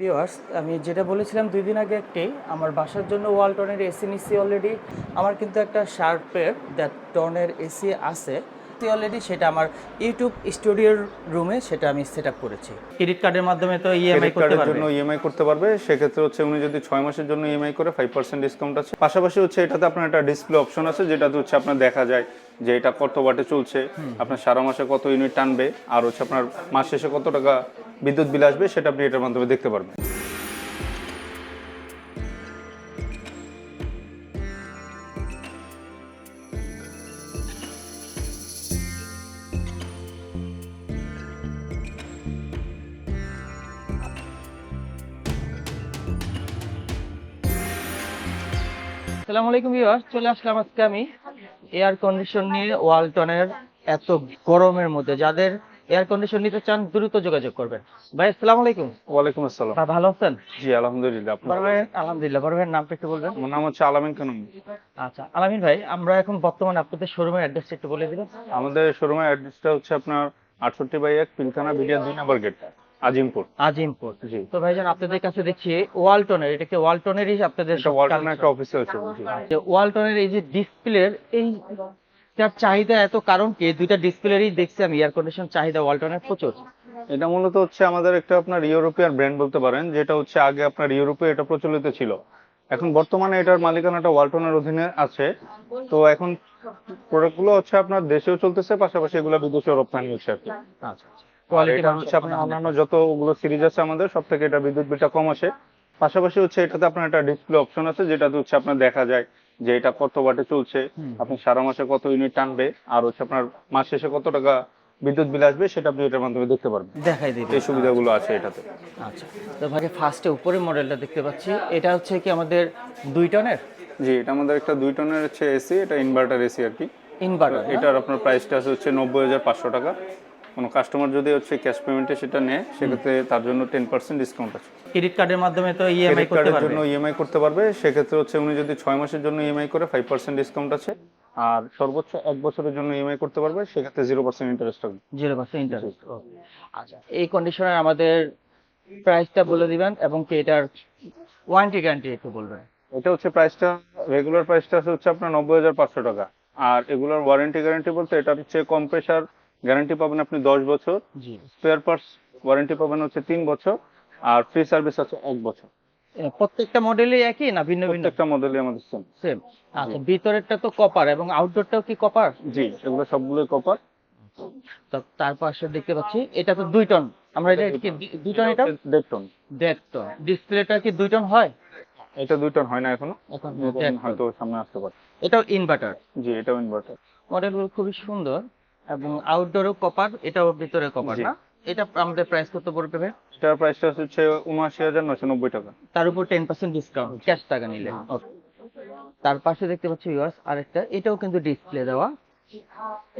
Viewers আমি যেটা বলেছিলাম দুই দিন আগে একটি, আমার বাসার জন্য ওয়াল টনের এসি নিচ্ছি অলরেডি আমার কিন্তু একটা শার্পের দ্যাট টনের এসি আছে। অলরেডি সেটা আমার ইউটিউব স্টুডিওর রুমে সেটা আমি সেট আপ করেছি। ক্রেডিট কার্ডের মাধ্যমে তো ইএমআই করতে পারবে। জন্য ইএমআই করতে পারবে সেক্ষেত্রে হচ্ছে উনি যদি ছয় মাসের জন্য ইএমআই করে ফাইভ পার্সেন্ট ডিসকাউন্ট আছে। পাশাপাশি হচ্ছে এটাতে আপনার একটা ডিসপ্লে অপশন আছে যেটাতে হচ্ছে আপনার দেখা যায় যে এটা কত ওয়াটে চলছে আপনার সারা মাসে কত ইউনিট টানবে আর হচ্ছে আপনার মাস শেষে কত টাকা বিদ্যুৎ বিল আসবে সেটা আপনি এটার মাধ্যমে দেখতে পারবেন। আসসালামু আলাইকুম ভিউয়ার্স চলে আসলাম আজকে আমি এয়ার কন্ডিশন নিয়ে ওয়ালটনের এত গরমের মধ্যে। যাদের এয়ার কন্ডিশন নিতে চান দ্রুত যোগাযোগ করবেন। ভাই আসসালামু আলাইকুম। ওয়ালাইকুম আসসালাম। ভাই, ভালো আছেন? জি আলহামদুলিল্লাহ আপনার বড় ভাই আলহামদুলিল্লাহ ভাইয়ের নামটা একটু বলবেন। আমার নাম হচ্ছে আলামিন খানম। আচ্ছা আলামিন ভাই আমরা এখন বর্তমানে আপনাদের শোরুমের অ্যাড্রেসটা একটু বলে দিবেন। আমাদের শোরুমের অ্যাড্রেসটা হচ্ছে আপনার আটষট্টি বাই এক পিলখানা বিডিয়া দুই নাম্বার গেট আজিমপুর। আজিমপুর। জি। তো ভাইজান আপনাদের কাছে দেখছি ওয়ালটনের এটা কি ওয়ালটনের আপনাদের ওয়ালটনের একটা অফিসিয়াল যে ওয়ালটনের এই যে ডিসপ্লের এই তার চাহিদা এত কারণ কি? দুইটা ডিসপ্লেরই দেখছি আমি এয়ার কন্ডিশন চাহিদা ওয়ালটনের প্রচুর। এটা মূলত হচ্ছে আমাদের একটা আপনার ইউরোপিয়ান ব্র্যান্ড বলতে পারেন যেটা হচ্ছে আগে আপনার ইউরোপে এটা প্রচলিত ছিল। এখন বর্তমানে এটার মালিকানাটা ওয়ালটনের অধীনে আছে। তো এখন প্রোডাক্টগুলো হচ্ছে আপনার দেশেও চলতেছে পাশাপাশি এগুলো বিদেশেও রপ্তানি হচ্ছে আর কি। আচ্ছা আর কোয়ালিটি হচ্ছে আপনার অন্যান্য যতগুলো সিরিজ আছে আমাদের সব থেকে এটা বিদ্যুৎ বিলটা কম আসে। পাশাপাশি হচ্ছে এটাতে আপনার একটা ডিসপ্লে অপশন আছে যেটাতে হচ্ছে আপনার দেখা যায় যে এটা কত ওয়াটে চলছে আপনি সারা মাসে কত ইউনিট টানবে আর হচ্ছে আপনার মাস শেষে কত টাকা বিদ্যুৎ বিল আসবে সেটা আপনি এটার মাধ্যমে দেখতে পারবেন। দেখাই দিবেন এই সুবিধাগুলো আছে এটাতে। আচ্ছা। তো ভাই ফার্স্টে উপরের মডেলটা দেখতে পাচ্ছি। এটা হচ্ছে কি আমাদের দুই টনের জি এটা আমাদের একটা দুই টনের হচ্ছে এসি এটা ইনভার্টার এসি আর কি। ইনভার্টার এটার আপনার প্রাইসটা আছে হচ্ছে নব্বই হাজার পাঁচশো টাকা। কোনো কাস্টমার যদি হচ্ছে ক্যাশ পেমেন্টে সেটা নেয় সেক্ষেত্রে তার জন্য টেন পার্সেন্ট ডিসকাউন্ট আছে। ক্রেডিট কার্ডের মাধ্যমে তো ইএমআই করতে কার্ডের পারবে। জন্য ইএমআই করতে পারবে সেক্ষেত্রে হচ্ছে উনি যদি ছয় মাসের জন্য ইএমআই করে ফাইভ পার্সেন্ট ডিসকাউন্ট আছে। আর সর্বোচ্চ এক বছরের জন্য ইএমআই করতে পারবে সেক্ষেত্রে জিরো পার্সেন্ট ইন্টারেস্ট হবে। জিরো পার্সেন্ট ইন্টারেস্ট আচ্ছা এই কন্ডিশনে আমাদের প্রাইসটা বলে দিবেন এবং কি এটার ওয়ারেন্টি গ্যারান্টি একটু বলবেন? এটা হচ্ছে প্রাইসটা রেগুলার প্রাইসটা হচ্ছে আপনার নব্বই হাজার পাঁচশো টাকা। আর এগুলোর ওয়ারেন্টি গ্যারান্টি বলতে এটা হচ্ছে কম্প্রেসার গ্যারান্টি পাবেন আপনি দশ বছর। জি। স্পেয়ার পার্টস ওয়ারেন্টি পাবেন হচ্ছে তিন বছর আর ফ্রি সার্ভিস আছে এক বছর। প্রত্যেকটা মডেলই একই না ভিন্ন ভিন্ন? প্রত্যেকটা মডেলই আমাদের সেম সেম আচ্ছা ভিতরেরটা তো কপার এবং আউটডোরটাও কি কপার জি এগুলো সবগুলোই কপার তো তার পাশে দেখতে পাচ্ছি এটা তো দুই টন আমরা এটা কি দুই- টন এটা? দেড় টন দেড় টন ডিসপ্লেটা কি দুই টন হয়? এটা দুই টন হয় না এখনও। এখন। হয়তো সামনে আসতে পারে। এটাও ইনভার্টার জি এটাও ইনভার্টার মডেলগুলো খুবই সুন্দর। এবং আউটডোরও কপার এটাও ভিতরে কপার না? এটা আমাদের প্রাইস কত পড়বে ভাই? এটার প্রাইসটা হচ্ছে উনআশি হাজার নশো নব্বই টাকা। তার উপর টেন পার্সেন্ট ডিসকাউন্ট ক্যাশ টাকা নিলে. তার পাশে দেখতে পাচ্ছি ইউয়ার্স আরেকটা এটাও কিন্তু ডিসপ্লে দেওয়া।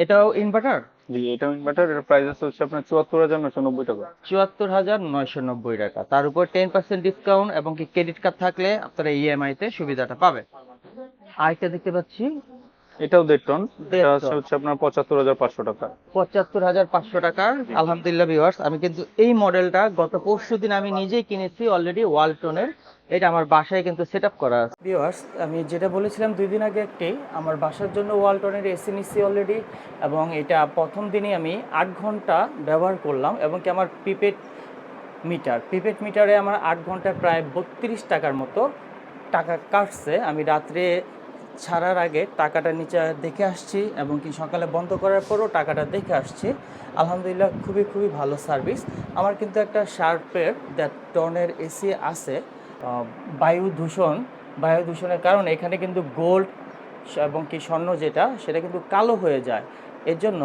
এটাও ইনভার্টার জি এটাও ইনভার্টার এটার প্রাইস আছে হচ্ছে আপনার চুয়াত্তর হাজার নশো নব্বই টাকা। চুয়াত্তর হাজার নয়শো নব্বই টাকা। তার উপর টেন পার্সেন্ট ডিসকাউন্ট এবং কি ক্রেডিট কার্ড থাকলে আপনারা ইএমআই তে সুবিধাটা পাবে আরেকটা দেখতে পাচ্ছি এটাও দেড় টন। এটা। হচ্ছে আপনার পঁচাত্তর হাজার পাঁচশো টাকা। পঁচাত্তর হাজার পাঁচশো টাকার আলহামদুলিল্লাহ ভিউয়ার্স আমি কিন্তু এই মডেলটা গত পরশু দিন আমি নিজেই কিনেছি অলরেডি ওয়ালটনের এটা আমার বাসায় কিন্তু সেট আপ করা আছে। ভিউয়ার্স আমি যেটা বলেছিলাম দুই দিন আগে একটি আমার বাসার জন্য ওয়াল ওয়ালটনের এসি নিচ্ছি অলরেডি এবং এটা প্রথম দিনই আমি আট ঘণ্টা ব্যবহার করলাম এবং কি আমার প্রিপেড মিটার প্রিপেড মিটারে আমার আট ঘণ্টা প্রায় বত্রিশ টাকার মতো টাকা কাটছে। আমি রাত্রে ছাড়ার আগে টাকাটা নিচে দেখে আসছি এবং কি সকালে বন্ধ করার পরও টাকাটা দেখে আসছি। আলহামদুলিল্লাহ খুবই খুবই ভালো সার্ভিস। আমার কিন্তু একটা শার্পের দ্যাট টনের এসি আছে বায়ু দূষণ। বায়ু দূষণের কারণে এখানে কিন্তু গোল্ড এবং কি স্বর্ণ যেটা, সেটা কিন্তু কালো হয়ে যায়। এর জন্য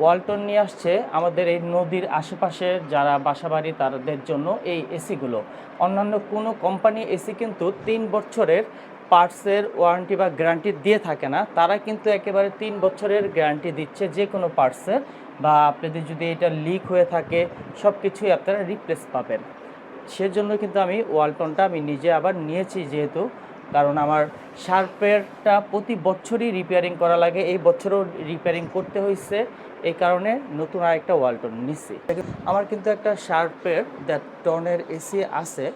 ওয়ালটন নিয়ে আসছে আমাদের এই নদীর আশেপাশে যারা বাসাবাড়ি তাদের জন্য এই এসিগুলো অন্যান্য কোনো কোম্পানি এসি কিন্তু তিন বছরের পার্টসের ওয়ারেন্টি বা গ্যারান্টি দিয়ে থাকে না, তারা কিন্তু একেবারে তিন বছরের গ্যারান্টি দিচ্ছে যে কোনো পার্টসের বা আপনাদের যদি এটা লিক হয়ে থাকে সব কিছুই আপনারা রিপ্লেস পাবেন। সেজন্য কিন্তু আমি ওয়ালটনটা আমি নিজে আবার নিয়েছি যেহেতু, কারণ আমার শার্পেরটা প্রতি বছরই রিপেয়ারিং করা লাগে, এই বছরও রিপেয়ারিং করতে হয়েছে এই কারণে নতুন আরেকটা ওয়ালটন নিচ্ছি আমার কিন্তু একটা শার্পের দ্যাট টনের এসি আছে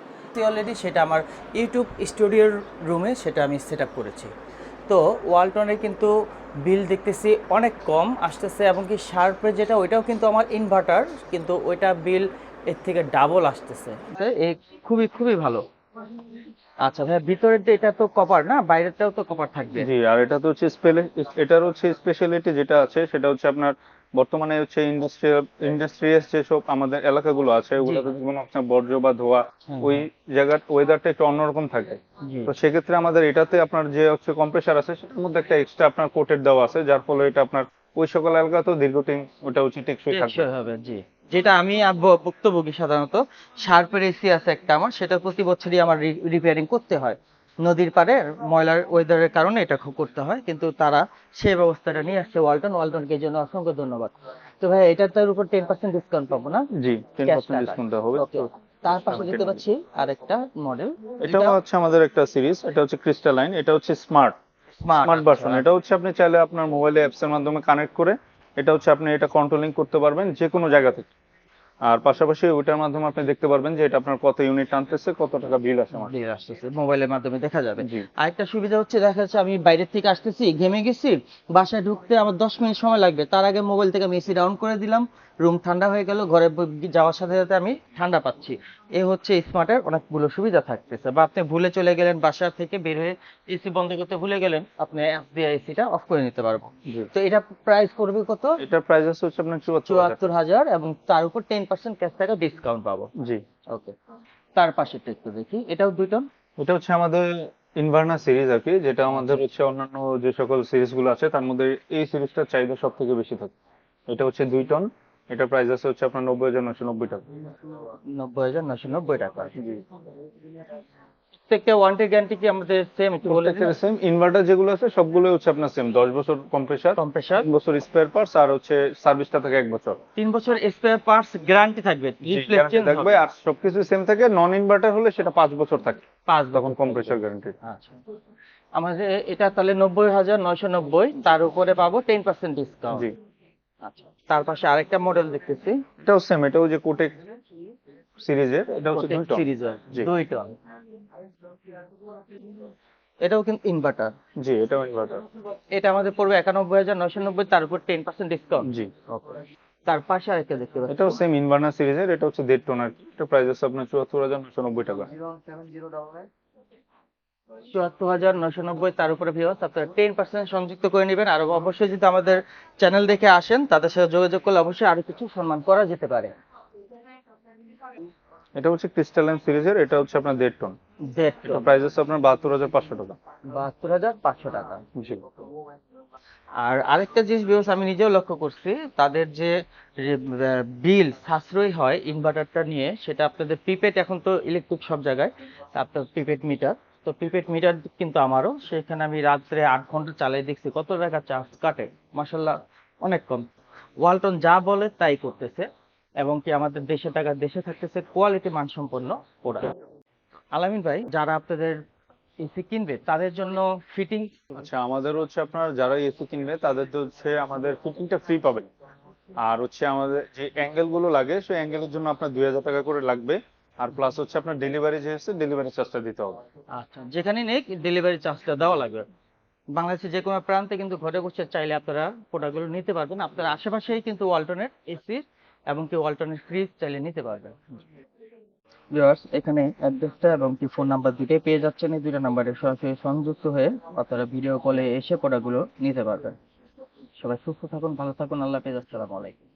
অলরেডি সেটা আমার ইউটিউব স্টুডিওর রুমে সেটা আমি সেট আপ করেছি। তো ওয়ালটনের কিন্তু বিল দেখতেছি অনেক কম আসতেছে এবং কি শার্পের যেটা ওইটাও কিন্তু আমার ইনভার্টার কিন্তু ওইটা বিল এর থেকে ডাবল আসতেছে। এই খুবই খুবই ভালো। আচ্ছা ভাই ভিতরের এটা তো কপার না? বাইরেরটাও তো কপার থাকবে। জি আর এটা তো হচ্ছে স্পেলে- এটার হচ্ছে স্পেশালিটি যেটা আছে সেটা হচ্ছে আপনার বর্তমানে হচ্ছে ইন্ডাস্ট্রিয়াল ইন্ডাস্ট্রিয়াস যেসব আমাদের এলাকাগুলো আছে ওগুলোতে কোনো আপনার বর্জ্য বা ধোয়া ওই জায়গার ওয়েদারটা একটু অন্যরকম থাকে। তো সেক্ষেত্রে আমাদের এটাতে আপনার যে হচ্ছে কম্প্রেসার আছে সেটার মধ্যে একটা এক্সট্রা আপনার কোটেড দেওয়া আছে যার ফলে এটা আপনার ওই সকল এলাকাতেও দীর্ঘদিন ওটা হচ্ছে টেকসই থাকবে। জি। যেটা আমি ভুক্তভোগী সাধারণত? শার্পের এসি আছে একটা আমার সেটা প্রতি বছরই আমার রিপেয়ারিং করতে হয়। নদীর পাড়ে ময়লার ওয়েদারের কারণে এটা খুব করতে হয়। কিন্তু তারা সেই ব্যবস্থাটা নিয়ে আসছে ওয়ালটন। ওয়ালটনকে জন্য অসংখ্য ধন্যবাদ। তো ভাই এটার উপর টেন পার্সেন্ট ডিসকাউন্ট পাবো না? জি টেন পার্সেন্ট ডিসকাউন্ট দেওয়া হবে. তার পাশে দেখতে পাচ্ছি আরেকটা মডেল এটাও হচ্ছে আমাদের একটা সিরিজ এটা হচ্ছে ক্রিস্টালাইন এটা হচ্ছে স্মার্ট স্মার্ট ভার্সন এটা হচ্ছে আপনি চাইলে আপনার মোবাইলে অ্যাপস এর মাধ্যমে কানেক্ট করে এটা হচ্ছে আপনি এটা কন্ট্রোলিং করতে পারবেন যে কোনো জায়গা থেকে। আর পাশাপাশি ওইটার মাধ্যমে আপনি দেখতে পারবেন যে এটা আপনার কত ইউনিট টানতেছে কত টাকা বিল আসে আমার। বিল আসতেছে মোবাইলের মাধ্যমে দেখা যাবে। আরেকটা সুবিধা হচ্ছে দেখা যাচ্ছে আমি বাইরের থেকে আসতেছি ঘেমে গেছি বাসায় ঢুকতে আমার দশ মিনিট সময় লাগবে। তার আগে মোবাইল থেকে আমি এসি ডাউন করে দিলাম। রুম ঠান্ডা হয়ে গেল ঘরে যাওয়ার সাথে সাথে আমি ঠান্ডা পাচ্ছি। এ হচ্ছে স্মার্টের অনেকগুলো সুবিধা থাকতেছে। বা আপনি ভুলে চলে গেলেন বাসা থেকে বের হয়ে এসি বন্ধ করতে ভুলে গেলেন আপনি অ্যাপ দিয়ে এসিটা অফ করে নিতে পারব তো এটা প্রাইস করবে কত? এটা প্রাইস আছে হচ্ছে আপনার চুয়াত্তর হাজার। এবং তার উপর টেন পার্সেন্ট ক্যাশ টাকা ডিসকাউন্ট পাবো। জি। ওকে তার পাশেরটা একটু দেখি। এটাও দুই টন এটা হচ্ছে আমাদের ইনভার্না সিরিজ আর কি যেটা আমাদের হচ্ছে অন্যান্য যে সকল সিরিজগুলো আছে তার মধ্যে এই সিরিজটার চাহিদা সব থেকে বেশি থাকে। এটা হচ্ছে দুই টন এটা প্রাইস আছে হচ্ছে আপনার নব্বই হাজার নশো নব্বই টাকা। নব্বই হাজার নশো নব্বই টাকা। প্রত্যেকটা ওয়ারেন্টি গ্যারান্টি কি আমাদের সেম একটু বলে সেম ইনভার্টার যেগুলো আছে সবগুলো হচ্ছে আপনার সেম দশ বছর কম্প্রেসার কম্প্রেসার তিন বছর স্পেয়ার পার্টস আর হচ্ছে সার্ভিসটা থাকে এক বছর। তিন বছর স্পেয়ার পার্টস গ্যারান্টি থাকবে থাকবে আর সবকিছু সেম থাকে নন ইনভার্টার হলে সেটা পাঁচ বছর থাকে। পাঁচ তখন কম্প্রেসার গ্যারান্টি আচ্ছা। আমাদের এটা তাহলে নব্বই হাজার নয়শো নব্বই তার উপরে পাবো টেন পার্সেন্ট ডিসকাউন্ট জি। তার পাশে আরেকটা মডেল দেখতেছি। এটাও সেম এটাও যে কোটেক সিরিজের এটা হচ্ছে দুই টন সিরিজের জি। দুই টন এটাও কিন্তু ইনভার্টার জি এটাও ইনভার্টার এটা আমাদের পড়বে একানব্বই হাজার নয়শো নব্বই তার উপর টেন পার্সেন্ট ডিসকাউন্ট জি। তার পাশে আরেকটা দেখতে পাচ্ছি। এটাও সেম ইনভার্নার সিরিজের এটা হচ্ছে দেড় টন আর এটা প্রাইস আছে আপনার চুয়াত্তর হাজার নশো নব্বই টাকা। চুয়াত্তর হাজার নশো নব্বই তার উপরে ভিউয়ার্স আপনারা টেন পার্সেন্ট সংযুক্ত করে নেবেন। আর অবশ্যই যদি আমাদের চ্যানেল দেখে আসেন তাদের সাথে যোগাযোগ করলে অবশ্যই আরও কিছু সম্মান করা যেতে পারে। এটা হচ্ছে ক্রিস্টালাইন সিরিজের এটা হচ্ছে আপনার দেড় টন দেড় এটা প্রাইস আছে আপনার বাহাত্তর হাজার পাঁচশো টাকা। বাহাত্তর হাজার পাঁচশো টাকা। জি। আর আরেকটা জিনিস আমি নিজেও লক্ষ্য করছি তাদের যে বিল সাশ্রয়ী হয় ইনভার্টারটা নিয়ে সেটা আপনাদের প্রিপেড এখন তো ইলেকট্রিক সব জায়গায় আপনার প্রিপেড মিটার তো প্রিপেড মিটার কিন্তু আমারও। সেখানে আমি রাত্রে আট ঘণ্টা চালাই দেখছি, কত টাকা চার্জ কাটে। মাসাল্লাহ অনেক কম। ওয়ালটন যা বলে তাই করতেছে, এবং কি আমাদের দেশে টাকা দেশে থাকতেছে কোয়ালিটি মানসম্পন্ন প্রোডাক্ট আলামিন ভাই, যারা আপনাদের এসি কিনবে, তাদের জন্য ফিটিং আচ্ছা আমাদের হচ্ছে আপনার যারা এসি কিনবে, তাদের হচ্ছে আমাদের ফিটিংটা ফ্রি পাবেন। আর হচ্ছে আমাদের যে অ্যাঙ্গেলগুলো লাগে, সেই অ্যাঙ্গেলের জন্য আপনার দুই হাজার টাকা করে লাগবে। আর প্লাস হচ্ছে আপনার ডেলিভারি যে হচ্ছে ডেলিভারি চার্জটা দিতে হবে। আচ্ছা যেখানে নেই ডেলিভারি চার্জটা দেওয়া লাগবে। বাংলাদেশের যে কোনো প্রান্তে কিন্তু ঘরে বসে চাইলে আপনারা প্রোডাক্টগুলো নিতে পারবেন। আপনার আশেপাশেই কিন্তু অল্টারনেট এসি এবং কি অল্টারনেট ফ্রিজ চাইলে নিতে পারবেন। ভিউয়ার্স এখানে অ্যাড্রেসটা এবং কি ফোন নাম্বার দুটোই পেয়ে যাচ্ছেন। এই দুটো নাম্বারে সরাসরি সংযুক্ত হয়ে আপনারা ভিডিও কলে এসে প্রোডাক্টগুলো নিতে পারবেন। সবাই সুস্থ থাকুন ভালো থাকুন। আল্লাহ হাফেজ। আসসালামু আলাইকুম।